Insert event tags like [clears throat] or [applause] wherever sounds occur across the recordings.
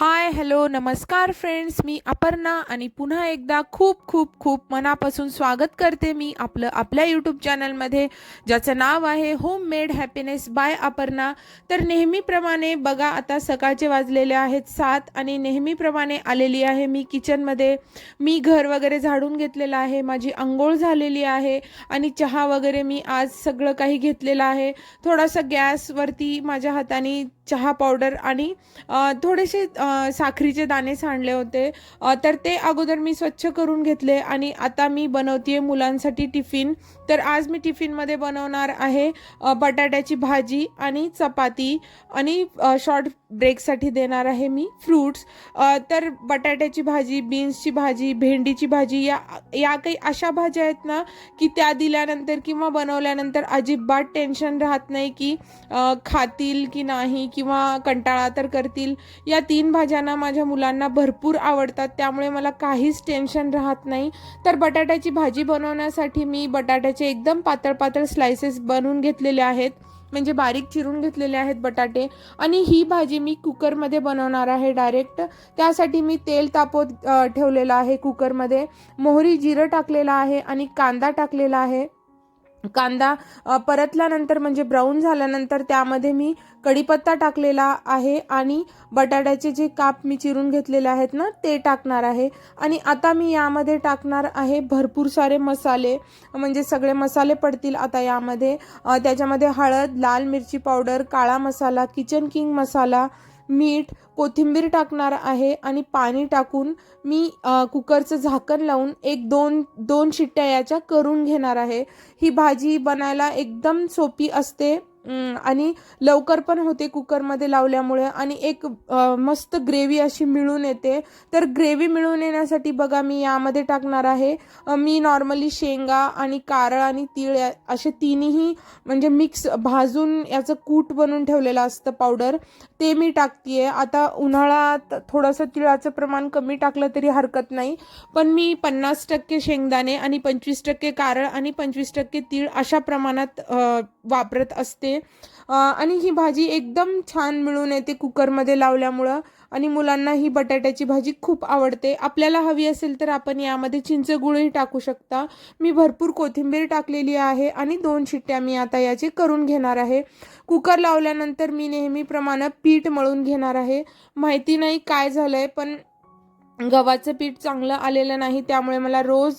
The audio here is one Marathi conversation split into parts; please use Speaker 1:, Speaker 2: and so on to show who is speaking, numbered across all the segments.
Speaker 1: Hi hello नमस्कार फ्रेंड्स मी अपर्णा आणि पुन्हा एकदा खूप खूप खूप मनापासून स्वागत करते मी आपलं आपल्या यूट्यूब चॅनलमध्ये ज्याचं नाव आहे home made happiness by Aparna. तर नेहमीप्रमाणे बघा आता सकाळचे वाजलेले आहेत सात आणि नेहमीप्रमाणे आलेली आहे मी किचनमध्ये मी घर वगैरे झाडून घेतलेलं आहे माझी आंघोळ झालेली आहे आणि चहा वगैरे मी आज सगळं काही घेतलेलं आहे. थोडासा गॅसवरती माझ्या हाताने चहा पावडर आणि थोडेसे साखरीचे दाणे सांडले होते. तर ते अगोदर मी स्वच्छ करून घेतले आणि आता मी बनवते मुलांसाठी टिफिन. तर आज मी टिफिनमध्ये बनवणार आहे बटाट्याची भाजी आणि चपाती आणि शॉर्ट ब्रेकसाठी देणार आहे मी फ्रूट्स तर बटाट्याची भाजी बीन्सची भाजी भेंडीची भाजी या या काही अशा भाज्या आहेत ना की त्या दिल्यानंतर किंवा बनवल्यानंतर अजिबात टेन्शन राहत नाही की खातील की नाही किंवा कंटाळा तर करतील. या तीन भाज्यांना माझ्या मुलांना भरपूर आवडतात त्यामुळे मला काहीच टेन्शन राहत नाही. तर बटाट्याची भाजी बनवण्यासाठी मी बटाट्याची एकदम पातळ पातळ स्लायसेस बनवून घेतलेले आहेत. म्हणजे बारीक चिरून घेतलेले आहेत बटाटे. आणि ही भाजी मी कुकरमध्ये बनवणार आहे डायरेक्ट त्यासाठी मी तेल तापवत ठेवलेलं आहे कुकरमध्ये मोहरी जिरं टाकलेलं आहे आणि कांदा टाकलेला आहे. कांदा परतल्यानंतर म्हणजे ब्राऊन झाल्यानंतर त्यामध्ये मी कढीपत्ता टाकलेला आहे आणि बटाट्याचे जे काप मी चिरून घेतलेले आहेत ना ते टाकणार आहे. आणि आता मी यामध्ये टाकणार आहे भरपूर सारे मसाले. म्हणजे सगळे मसाले पडतील आता यामध्ये. त्याच्यामध्ये हळद लाल मिरची पावडर काळा मसाला किचन किंग मसाला मीठ कोथिंबीर टाकणार आहे आणि पाणी टाकून मी कुकरचं झाकण लावून एक दोन दोन शिट्ट्या याच्या करून घेणार आहे. ही भाजी बनायला एकदम सोपी असते. आणि लवकर पण होते कुकरमध्ये लावल्यामुळे आणि एक मस्त ग्रेव्ही अशी मिळून येते. तर ग्रेव्ही मिळून येण्यासाठी बघा मी यामध्ये टाकणार आहे मी नॉर्मली शेंगा आणि कारळ आणि तीळ असे तिन्ही म्हणजे मिक्स भाजून याचं कूट बनवून ठेवलेलं असतं पावडर ते मी टाकतीये. आता उन्हाळ्यात थोडंसं तिळाचं प्रमाण कमी टाकलं तरी हरकत नाही पण मी पन्नास टक्के शेंगदाणे आणि पंचवीस टक्के कारळ आणि पंचवीस टक्के तीळ अशा प्रमाणात वापरत असते. अ, आणि ही भाजी एकदम छान मिळून येते कुकरमध्ये लावल्यामुळं. आणि मुलांना ही बटाट्याची भाजी खूप आवडते. आपल्याला हवी असेल तर आपण यामध्ये चिंचगुळही टाकू शकता. मी भरपूर कोथिंबीर टाकलेली आहे आणि दोन शिट्ट्या मी आता याची करून घेणार आहे. कुकर लावल्यानंतर मी नेहमीप्रमाणे पीठ मळून घेणार आहे. माहिती नाही काय झालं आहे पण गव्हाचं पीठ चांगलं आलेलं नाही त्यामुळे मला रोज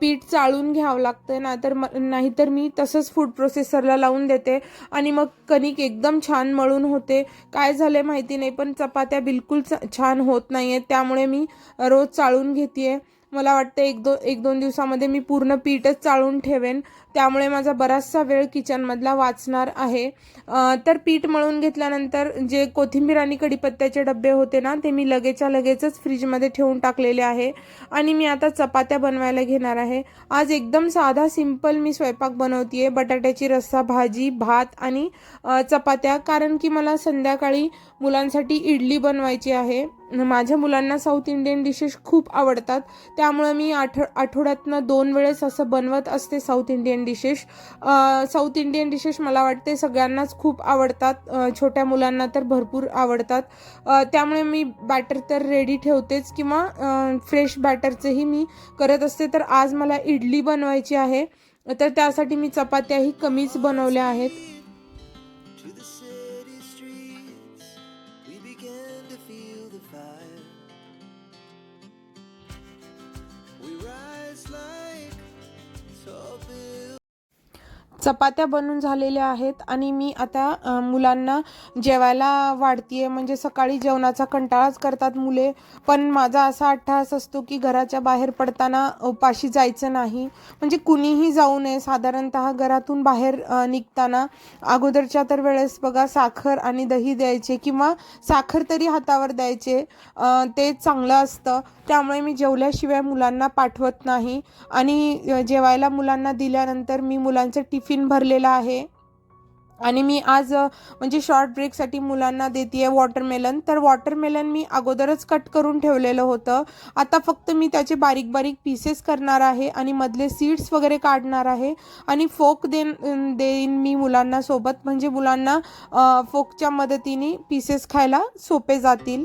Speaker 1: पीठ चाळून घ्यावं लागतं नाहीतर म नाहीतर मी तसंच फूड प्रोसेसरला लावून देते. आणि मग कणिक एकदम छान मळून होते. काय झालं माहिती नाही पण चपात्या बिलकुल च- छान होत नाही आहेत त्यामुळे मी रोज चाळून घेते मला वाटतं एक दो एक दोन दिवसामध्ये मी पूर्ण पीठच चाळून ठेवेन. त्यामुळे माझा बराचसा वेळ किचनमधला वाचणार आहे. तर पीठ मळून घेतल्यानंतर जे कोथिंबीर आणि कढीपत्त्याचे डबे होते ना ते मी लगेचच्या लगेचच फ्रीजमध्ये ठेवून टाकलेले आहे. आणि मी आता चपात्या बनवायला घेणार आहे. आज एकदम साधा सिंपल मी स्वयंपाक बनवतीये. बटाट्याची रस्सा भाजी भात आणि चपात्या. कारण की मला संध्याकाळी मुलांसाठी इडली बनवायची आहे. माझ्या मुलांना साऊथ इंडियन डिशेस खूप आवडतात. त्यामुळे मी आठ आठवड्यातनं दोन वेळेस असं बनवत असते south Indian dishes south Indian dishes मला वाटते सगळ्यांनाच खूप आवडतात. छोट्या मुलांना तर भरपूर आवडतात. त्यामुळे मी बॅटर तर रेडी ठेवतेच किंवा फ्रेश बॅटरचंही मी करत असते. तर आज मला इडली बनवायची आहे. तर त्यासाठी मी चपात्याही कमीच बनवल्या आहेत. चपात्या बनून झालेल्या आहेत आणि मी आता मुलांना जेवायला वाढतीये. म्हणजे सकाळी जेवणाचा कंटाळाच करतात मुले. पण माझा असा अट्टहास असतो की घराच्या बाहेर पडताना उपाशी जायचं नाही. म्हणजे कुणीही जाऊ नये. साधारणतः घरातून बाहेर निघताना अगोदरच्या तर वेळेस बघा साखर आणि दही द्यायचे किंवा साखर तरी हातावर द्यायचे. ते चांगलं असतं. त्यामुळे मी जेवल्याशिवाय मुलांना पाठवत नाही. आणि जेवायला मुलांना दिल्यानंतर मी मुलांचं टिफिन भरलेला आहे. आणि मी आज म्हणजे शॉर्ट ब्रेकसाठी मुलांना देते आहे वॉटरमेलन तर वॉटरमेलन मी अगोदरच कट करून ठेवलेलं होतं. आता फक्त मी त्याचे बारीक बारीक पीसेस करणार आहे आणि मधले सीड्स वगैरे काढणार आहे. आणि फोक देन देईन मी मुलांना सोबत. म्हणजे मुलांना फोकच्या मदतीने पीसेस खायला सोपे जातील.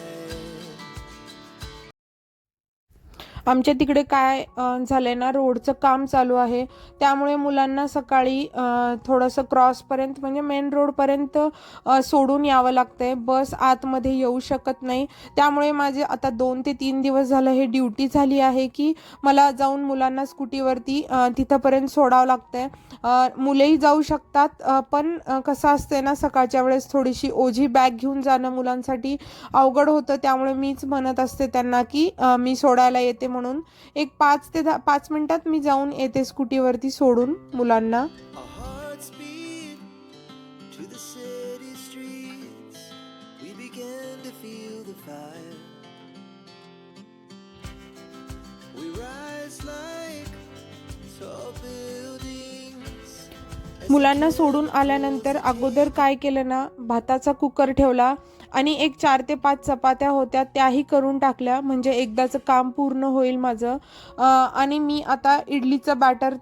Speaker 1: आमच्या तिकडे काय झालं झालंय ना रोडचं काम चालू आहे. त्यामुळे मुलांना सकाळी थोडंसं क्रॉसपर्यंत म्हणजे मेन रोडपर्यंत सोडून यावं लागतंय. बस आतमध्ये येऊ शकत नाही. त्यामुळे माझे आता दोन ते तीन दिवस झालं हे ड्युटी झाली आहे की मला जाऊन मुलांना स्कूटीवरती तिथंपर्यंत सोडावं लागतंय. आहे मुलेही जाऊ शकतात पण कसं असते ना सकाळच्या वेळेस थोडीशी ओझी बॅग घेऊन जाणं मुलांसाठी अवघड होतं. त्यामुळे मीच म्हणत असते त्यांना की मी सोडायला येते म्हणून. एक पाच ते दहा पाच मिनिटात मी जाऊन येते स्कूटीवरती सोडून मुलांना. मुलांना सोडून आल्यानंतर अगोदर काय केलं ना भाताचा कुकर ठेवला आणि एक चार ते पाच चपात्या होत्या त्याही करून टाकल्या. म्हणजे एकदाचं काम पूर्ण होईल माझं. आणि मी आता इडलीचं बॅटर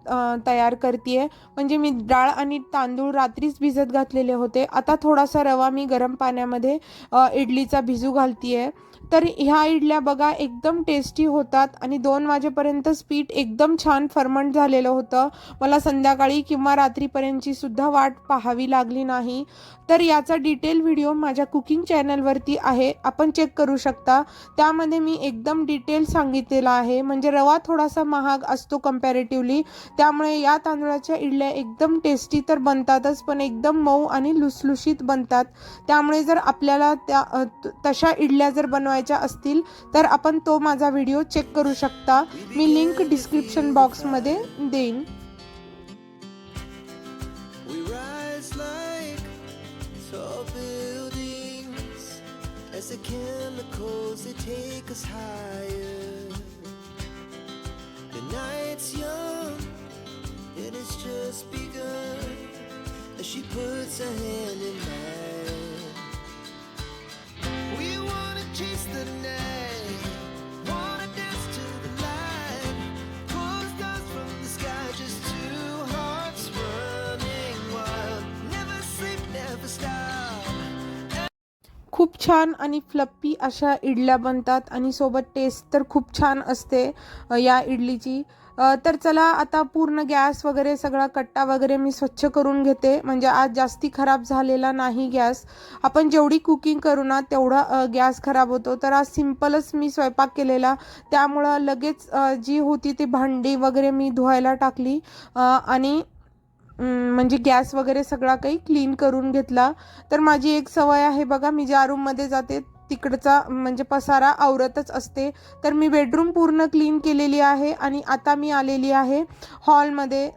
Speaker 1: तयार करते म्हणजे मी डाळ आणि तांदूळ रात्रीच भिजत घातलेले होते. आता थोडासा रवा मी गरम पाण्यामध्ये इडलीचा भिजू घालतीये. तर ह्या इडल्या बघा एकदम टेस्टी होतात आणि दोन वाजेपर्यंतच पीठ एकदम छान फर्मंट झालेलं होतं. मला संध्याकाळी किंवा रात्रीपर्यंतची सुद्धा वाट पाहावी लागली नाही. तर याचा डिटेल व्हिडिओ माझ्या कुकिंग चॅनलवरती आहे. आपण चेक करू शकता. त्यामध्ये मी एकदम डिटेल सांगितलेला आहे. म्हणजे रवा थोडासा महाग असतो कम्पॅरेटिव्हली त्यामुळे या तांदळाच्या इडल्या एकदम टेस्टी तर बनतातच पण एकदम मऊ आणि लुसलुशीत बनतात. त्यामुळे जर आपल्याला त्या तशा इडल्या जर बनवायच्या असतील तर आपण तो माझा व्हिडिओ चेक करू शकता मी लिंक डिस्क्रिप्शन बॉक्समध्ये देईन
Speaker 2: the chemicals that take us higher. The night's young and it's just begun as she puts her hand in mine.
Speaker 1: खूप छान आणि फ्लप्पी अशा इडल्या बनतात आणि सोबत टेस्ट तर खूप छान असते या इडलीची. तर चला आता पूर्ण गॅस वगैरे सगळा कट्टा वगैरे मी स्वच्छ करून घेते. म्हणजे आज जास्ती खराब झालेला नाही गॅस. आपण जेवढी कुकिंग करू ना तेवढा गॅस खराब होतो. तर आज सिम्पलच मी स्वयंपाक केलेला. त्यामुळं लगेच जी होती ती भांडी वगैरे मी धुवायला टाकली. आणि म्हणजे गॅस वगैरे सगळा काही क्लीन करून घेतला. तर माझी एक सवय आहे बघा मी ज्या रूममध्ये जाते तिकडचा म्हणजे पसारा आवरतच असते. तर मी बेडरूम पूर्ण क्लीन केलेली आहे आणि आता मी आलेली आहे हॉलमध्ये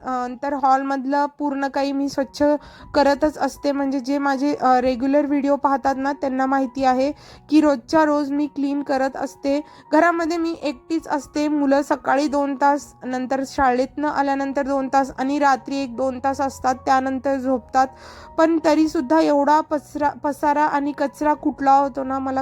Speaker 1: तर हॉलमधलं पूर्ण काही मी स्वच्छ करतच असते. म्हणजे जे माझे रेग्युलर व्हिडिओ पाहतात ना त्यांना माहिती आहे की रोजच्या रोज मी क्लीन करत असते. घरामध्ये मी एकटीच असते. मुलं सकाळी दोन तास नंतर शाळेतनं आल्यानंतर दोन तास आणि रात्री एक दोन तास असतात त्यानंतर झोपतात. पण तरीसुद्धा एवढा पसरा पसारा आणि कचरा कुठला होतो ना मला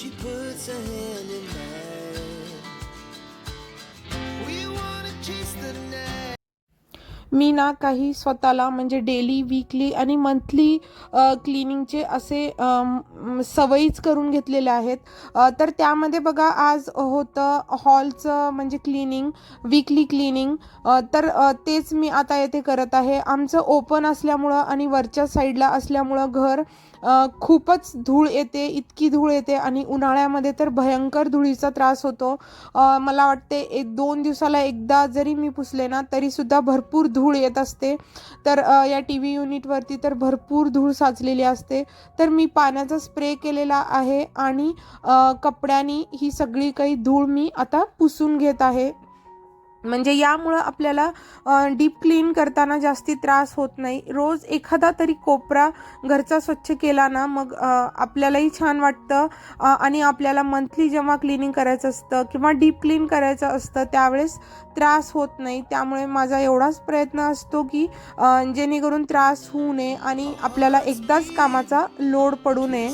Speaker 2: she puts her hand in mine. We wanna chase the night.
Speaker 1: मी ना काही स्वतःला म्हणजे डेली वीकली आणि मंथली क्लिनिंगचे असे सवयीच करून घेतलेले आहेत तर त्यामध्ये बघा आज होतं हॉलचं म्हणजे क्लिनिंग वीकली क्लिनिंग तर तेच मी आता येथे करत आहे आमचं ओपन असल्यामुळं आणि वरच्या साईडला असल्यामुळं घर खूपच धूळ येते इतकी धूळ येते आणि उन्हाळ्यामध्ये तर भयंकर धुळीचा त्रास होतो. मला वाटते एक दोन दिवसाला एकदा जरी मी पुसले ना तरीसुद्धा भरपूर धूळ येत असते. तर या टी व्ही युनिटवरती तर भरपूर धूळ साचलेली असते. तर मी पाण्याचा स्प्रे केलेला आहे आणि कपड्यांनी कपड्यानी ही सगळी काही धूळ मी आता पुसून घेत आहे. म्हणजे यामुळं आपल्याला डीप क्लीन करताना जास्ती त्रास होत नाही. रोज एखादा तरी कोपरा घरचा स्वच्छ केला ना मग आपल्यालाही छान वाटतं. आणि आपल्याला मंथली जेव्हा क्लिनिंग करायचं असतं किंवा डीप क्लीन करायचं असतं त्यावेळेस त्रास होत नाही. त्यामुळे माझा एवढाच प्रयत्न असतो की जेणेकरून त्रास होऊ नये आणि आपल्याला एकदाच कामाचा लोड पडू नये.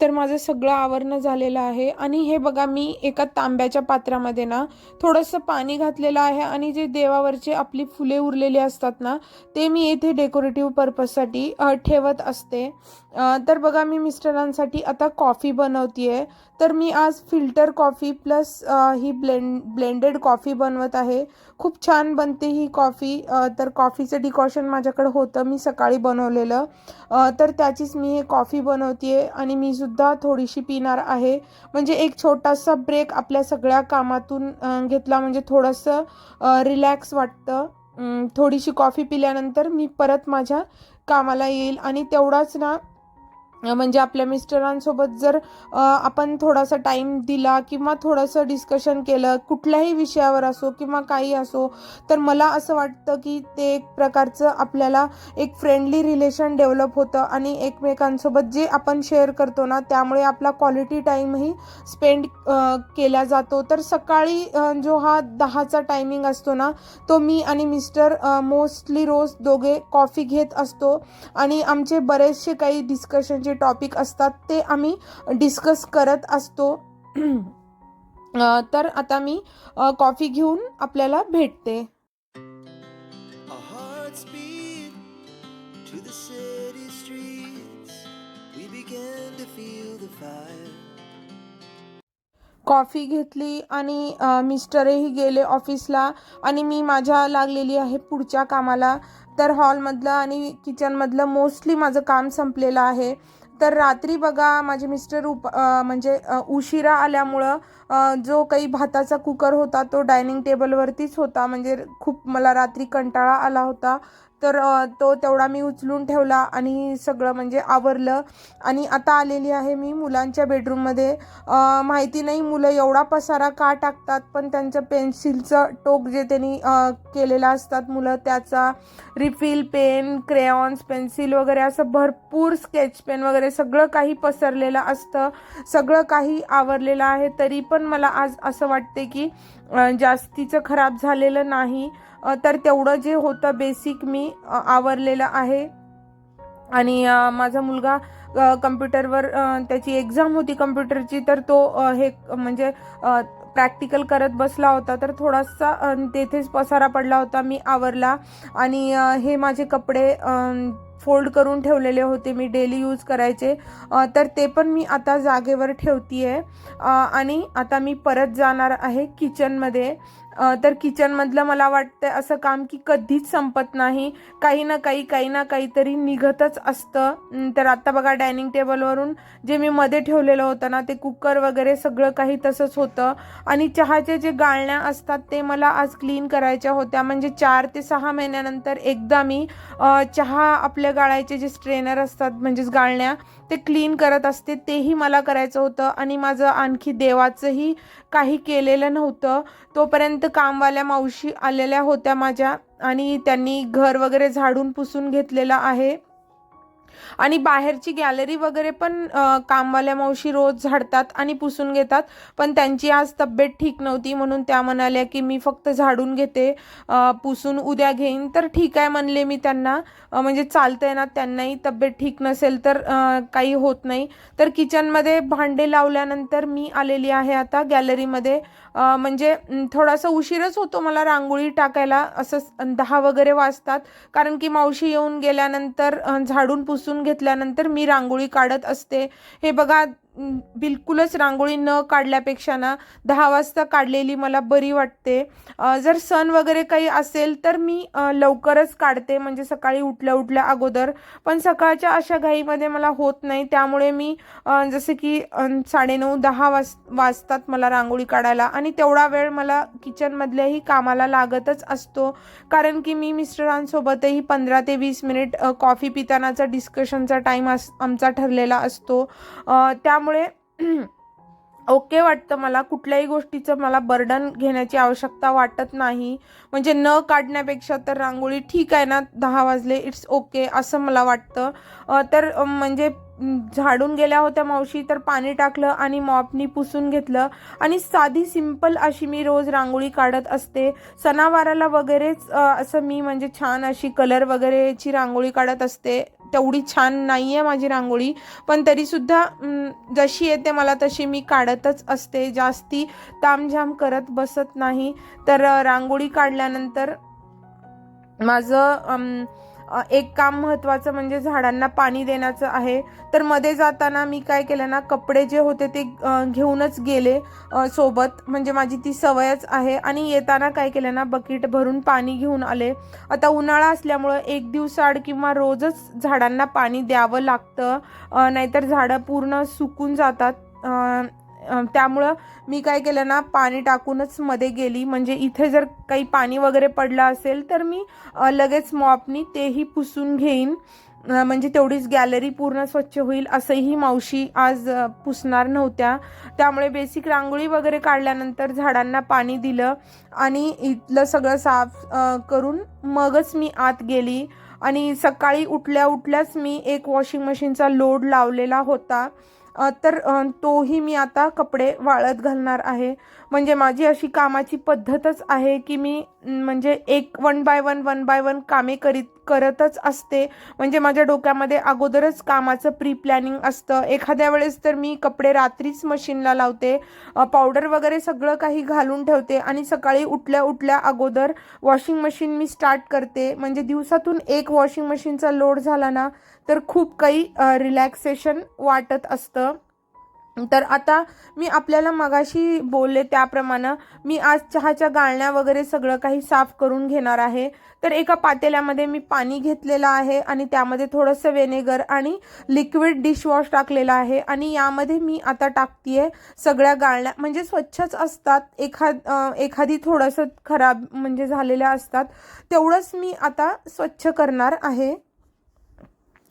Speaker 1: तर माझं सगळं आवरणं झालेलं आहे. आणि हे बघा मी एका तांब्याच्या पात्रामध्ये ना थोडंसं पाणी घातलेलं आहे आणि जे देवावरचे आपली फुले उरलेली असतात ना ते मी येथे डेकोरेटिव्ह पर्पजसाठी ठेवत असते. तर बघा मी मिस्टरांसाठी आता कॉफी बनवते तर मी आज फिल्टर कॉफी प्लस ही ब्लेंड ब्लेंडेड कॉफी बनवत आहे. खूप छान बनते ही कॉफी. तर कॉफीचं डिकॉशन माझ्याकडे होतं. मी सकाळी बनवलेलं. तर त्याचीच मी हे कॉफी बनवते आणि मी सुद्धा थोडीशी पिणार आहे. म्हणजे एक छोटासा ब्रेक आपल्या सगळ्या कामातून घेतला. म्हणजे थोडंसं रिलॅक्स वाटतं. थोडीशी कॉफी पिल्यानंतर मी परत माझ्या कामाला येईल. आणि तेवढाच ना म्हणजे आपल्या मिस्टरांसोबत जर आपण थोडासा टाईम दिला किंवा थोडंसं डिस्कशन केलं कुठल्याही विषयावर असो किंवा काही असो तर मला असं वाटतं की ते एक प्रकारचं आपल्याला एक फ्रेंडली रिलेशन डेव्हलप होतं आणि एकमेकांसोबत जे आपण शेअर करतो ना त्यामुळे आपला क्वालिटी टाईमही स्पेंड केला जातो. तर सकाळी जो हा दहाचा टायमिंग असतो ना तो मी आणि मिस्टर मोस्टली रोज दोघे कॉफी घेत असतो आणि आमचे बरेचसे काही डिस्कशनचे टॉपिक असतात ते आम्ही डिस्कस करत असतो. [clears throat] तर आता मी कॉफी घेऊन आपल्याला भेटते. कॉफी घेतली आणि मिस्टरही गेले ऑफिसला आणि मी माझ्या लागलेली आहे पुढच्या कामाला. तर हॉलमधलं आणि किचनमधलं मोस्टली माझं काम संपलेलं आहे. तर रात्री बघा माझे मिस्टर उप म्हणजे उशिरा आल्यामुळं जो काही भाताचा कुकर होता तो डायनिंग टेबलवरतीच होता. म्हणजे खूप मला रात्री कंटाळा आला होता. तर तो तेवढा मी उचलून ठेवला आणि सगळं म्हणजे आवरलं. आणि आता आलेली आहे मी मुलांच्या बेडरूममध्ये माहिती नाही मुलं एवढा पसारा का टाकतात पण त्यांचं पेन्सिलचं टोक जे त्यांनी केलेलं असतात मुलं त्याचा रिफिल पेन क्रेयॉन्स पेन्सिल वगैरे असं भरपूर स्केच पेन वगैरे सगळं काही पसरलेलं असतं. सगळं काही आवरलेलं आहे तरी पण मला आज असं वाटते की जास्तीचं खराब झालेलं नाही. तर तेवढं जे होतं बेसिक मी आवरलेलं आहे. आणि माझा मुलगा कम्प्युटरवर त्याची एक्झाम होती कम्प्युटरची तर तो हे म्हणजे प्रॅक्टिकल करत बसला होता. तर थोडासा तेथेच पसारा पडला होता मी आवरला. आणि हे माझे कपडे फोल्ड करून ठेवलेले होते मी डेली यूज करायचे. तर ते पण मी आता जागेवर ठेवती आहे आणि आता मी परत जाणार आहे किचनमध्ये तर किचनमधलं मला वाटतं असं काम की कधीच संपत नाही. काही ना काही काही ना काहीतरी निघतच असतं. तर आता बघा डायनिंग टेबलवरून जे मी मध्ये ठेवलेलं होतं ना ते कुकर वगैरे सगळं काही तसंच होतं. आणि चहाचे जे गाळण्या असतात ते मला आज क्लीन करायच्या होत्या. म्हणजे चार ते सहा महिन्यानंतर एकदा मी चहा आपल्या गाळायचे जे स्ट्रेनर असतात म्हणजेच गाळण्या ते क्लीन करत असते. तेही मला करायचं होतं आणि माझं आणखी देवाचंही काही केलेलं नव्हतं. तोपर्यंत कामवाल्या मावशी आलेल्या होत्या माझ्या आणि त्यांनी घर वगैरे झाडून पुसून घेतलेलं आहे. आणि बाहेरची गॅलरी वगैरे पण कामवाल्या मावशी रोज झाडतात आणि पुसून घेतात. पण त्यांची आज तब्येत ठीक नव्हती म्हणून त्या म्हणाल्या की मी फक्त झाडून घेते पुसून उद्या घेईन. तर ठीक आहे म्हणले मी त्यांना. म्हणजे चालतंय ना त्यांनाही तब्येत ठीक नसेल तर काही होत नाही. तर किचनमध्ये भांडे लावल्यानंतर मी आलेली आहे आता गॅलरीमध्ये म्हणजे थोडासा उशीरच होतो मला रांगोळी टाकायला असं दहा वगैरे वाजतात. कारण की मावशी येऊन गेल्यानंतर झाडून पुसून घेतल्यानंतर मी रांगोळी काढत असते. हे बघा बिलकुलच रांगोळी न काढल्यापेक्षा ना दहा वाजता काढलेली मला बरी वाटते. जर सण वगैरे काही असेल तर मी लवकरच काढते म्हणजे सकाळी उठल्या उठल्या अगोदर. पण सकाळच्या अशा घाईमध्ये मला होत नाही. त्यामुळे मी जसे की साडेनऊ दहा वाज वाजतात मला रांगोळी काढायला. आणि तेवढा वेळ मला किचनमधल्याही कामाला लागतच असतो. कारण की मी मिस्टरांसोबतही पंधरा ते वीस मिनिट कॉफी पितानाचा डिस्कशनचा टाईम अस आमचा ठरलेला असतो. त्या त्यामुळे [clears throat] ओके वाटतं मला. कुठल्याही गोष्टीचं मला बर्डन घेण्याची आवश्यकता वाटत नाही. म्हणजे न काढण्यापेक्षा तर रांगोळी ठीक आहे ना दहा वाजले इट्स ओके असं मला वाटतं. तर म्हणजे झाडून गेल्या होत्या मावशी तर पाणी टाकलं आणि मॉपनी पुसून घेतलं. आणि साधी सिंपल अशी मी रोज रांगोळी काढत असते. सणावाराला वगैरेच असं मी म्हणजे छान अशी कलर वगैरेची रांगोळी काढत असते. तेवढी छान नाही आहे माझी रांगोळी. पण तरीसुद्धा जशी येते मला तशी मी काढतच असते. जास्ती तामझाम करत बसत नाही. तर रांगोळी काढल्यानंतर माझं एक काम महत्त्वाचं म्हणजे झाडांना पाणी देण्याचं आहे. तर मध्ये जाताना मी काय केलं ना कपडे जे होते ते घेऊनच गेले सोबत. म्हणजे माझी ती सवयच आहे. आणि येताना काय केलं ना बकेट भरून पाणी घेऊन आले. आता उन्हाळा असल्यामुळं एक दिवसाआड किंवा रोजच झाडांना पाणी द्यावं लागतं. नाहीतर झाडं पूर्ण सुकून जातात. त्यामुळं मी काय केलं ना पाणी टाकूनच मध्ये गेली. म्हणजे इथे जर काही पाणी वगैरे पडलं असेल तर मी लगेच मॉपनी तेही पुसून घेईन. म्हणजे तेवढीच गॅलरी पूर्ण स्वच्छ होईल असंही मावशी आज पुसणार नव्हत्या. त्यामुळे बेसिक रांगोळी वगैरे काढल्यानंतर झाडांना पाणी दिलं आणि इथलं सगळं साफ करून मगच मी आत गेली. आणि सकाळी उठल्या उठल्याच मी एक वॉशिंग मशीनचा लोड लावलेला होता. तर तोही मी आता कपडे वाळत घालणार आहे. म्हणजे माझी अशी कामाची पद्धतच आहे की मी म्हणजे एक one by one one by one कामे करीत करतच असते. म्हणजे माझ्या डोक्यामध्ये अगोदरच कामाचं प्री प्लॅनिंग असतं. एखाद्या वेळेस तर मी कपडे रात्रीच मशीनला लावते. पावडर वगैरे सगळं काही घालून ठेवते आणि सकाळी उठल्या उठल्या अगोदर वॉशिंग मशीन मी स्टार्ट करते. म्हणजे दिवसातून एक वॉशिंग मशीनचा लोड झाला ना तर खूप काही रिलॅक्सेशन वाटत असतं. तर आता मी आपल्याला मगाशी बोलले त्याप्रमाणे मी आज चहाच्या गाळण्या वगैरे सगळं काही साफ करून घेणार आहे. तर एका पातेल्यामध्ये मी पाणी घेतलेलं आहे आणि त्यामध्ये थोडंसं व्हिनेगर आणि लिक्विड डिशवॉश टाकलेलं आहे आणि यामध्ये मी आता टाकतीये सगळ्या गाळण्या. म्हणजे स्वच्छच असतात एखाद एखादी थोडंसं खराब म्हणजे झालेल्या असतात. तेवढंच मी आता स्वच्छ करणार आहे.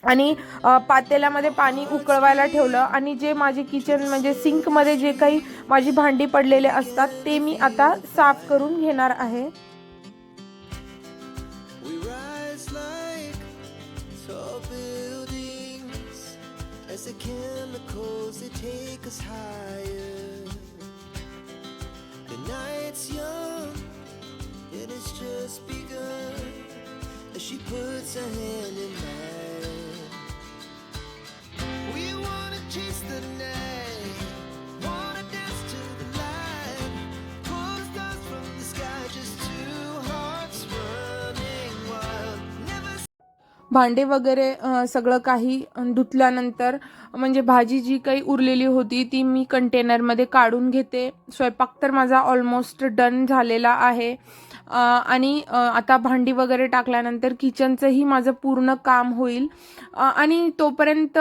Speaker 1: आणि पातेल्यामध्ये पाणी उकळवायला ठेवलं आणि जे माझे किचन म्हणजे सिंकमध्ये जे काही माझी भांडी पडलेले असतात ते मी आता साफ करून घेणार आहे.
Speaker 2: She puts her hand in mine.
Speaker 1: भांडे वगैरे सगळं काही धुतल्यानंतर म्हणजे भाजी जी काही उरलेली होती ती मी कंटेनरमध्ये काढून घेते. स्वयंपाक तर माझा ऑलमोस्ट डन झालेला आहे. आणि आता भांडी वगैरे टाकल्यानंतर किचनचंही माझं पूर्ण काम होईल. आणि तोपर्यंत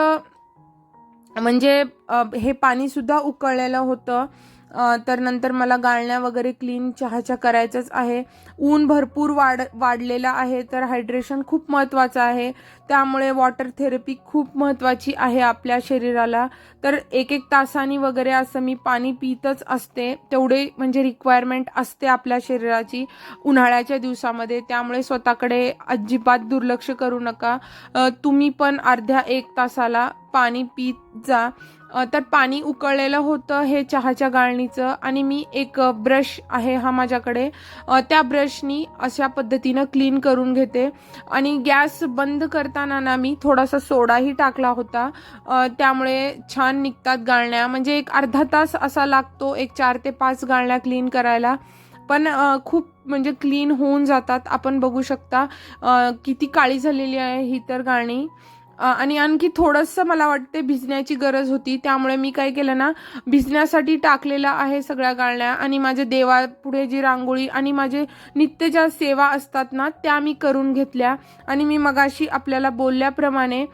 Speaker 1: म्हणजे हे पाणीसुद्धा उकळलेलं होतं. तर नंतर मला गाळण्या वगैरे क्लीन चहाच्या करायचंच आहे. ऊन भरपूर वाढ वाढलेलं आहे तर हायड्रेशन खूप महत्त्वाचं आहे. त्यामुळे वॉटर थेरपी खूप महत्त्वाची आहे आपल्या शरीराला. तर एक एक तासानी वगैरे असं मी पाणी पितच असते. तेवढे म्हणजे रिक्वायरमेंट असते आपल्या शरीराची उन्हाळ्याच्या दिवसामध्ये. त्यामुळे स्वतःकडे अजिबात दुर्लक्ष करू नका. तुम्ही पण अर्ध्या एक तासाला पाणी पित जा. तर पाणी उकळलेलं होतं हे चहाच्या गाळणीचं. आणि मी एक ब्रश आहे हा माझ्याकडे. त्या ब्र ब्रशनी अशा पद्धतीनं क्लीन करून घेते. आणि गॅस बंद करताना ना मी थोडासा सोडाही टाकला होता. त्यामुळे छान निघतात गाळण्या. म्हणजे एक अर्धा तास असा लागतो एक चार ते पाच गाळण्या क्लीन करायला. पण खूप म्हणजे क्लीन होऊन जातात. आपण बघू शकता किती काळी झालेली आहे ही तर गाणी आणि आणखी थोडंसं मला वाटते भिजण्याची गरज होती. त्यामुळे मी काय केलं ना भिजण्यासाठी टाकलेलं आहे सगळ्या गाळण्या आणि माझ्या देवापुढे जी रांगोळी आणि माझे नित्य ज्या सेवा असतात ना त्या मी करून घेतल्या. आणि मी मगाशी आपल्याला बोलल्याप्रमाणे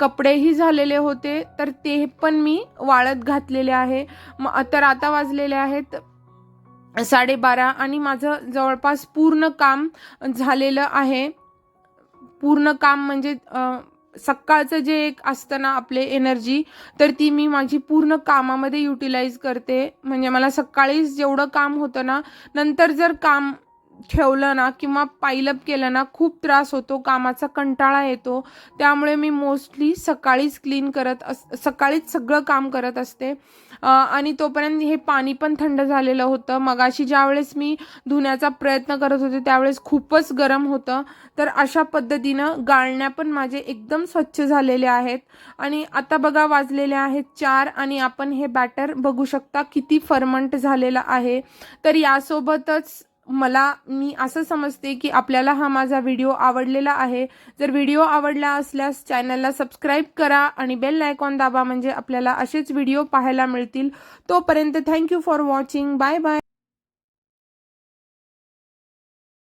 Speaker 1: कपडेही झालेले होते तर ते पण मी वाळत घातलेले आहे. म तर आता वाजलेले आहेत साडेबारा आणि माझं जवळपास पूर्ण काम झालेलं आहे. पूर्ण काम म्हणजे सकाळचं जे एक असतं ना आपले एनर्जी तर ती मी माझी पूर्ण कामामध्ये युटिलाइज करते. म्हणजे मला सकाळीच जेवढं काम होतं ना नंतर जर काम ठेवलं ना किंवा पायलप केलं ना खूप त्रास होतो कामाचा कंटाळा येतो. त्यामुळे मी मोस्टली सकाळीच क्लीन करत अस सकाळीच सगळं काम करत असते. आणि तोपर्यंत हे पाणी पण थंड झालेलं होतं. मगाशी ज्यावेळेस मी धुण्याचा प्रयत्न करत होते त्यावेळेस खूपच गरम होतं. तर अशा पद्धतीनं गाळण्या पण माझे एकदम स्वच्छ झालेले आहेत. आणि आता बघा वाजलेले आहेत चार आणि आपण हे बॅटर बघू शकता किती फर्मंट झालेलं आहे. तर यासोबतच मला मी असं समजते की आपल्याला हा माझा व्हिडिओ आवडलेला आहे. जर व्हिडिओ आवडला असल्यास चॅनलला सबस्क्राईब करा आणि बेल आयकॉन दाबा म्हणजे आपल्याला असेच व्हिडिओ पाहायला मिळतील. तोपर्यंत thank you for watching bye bye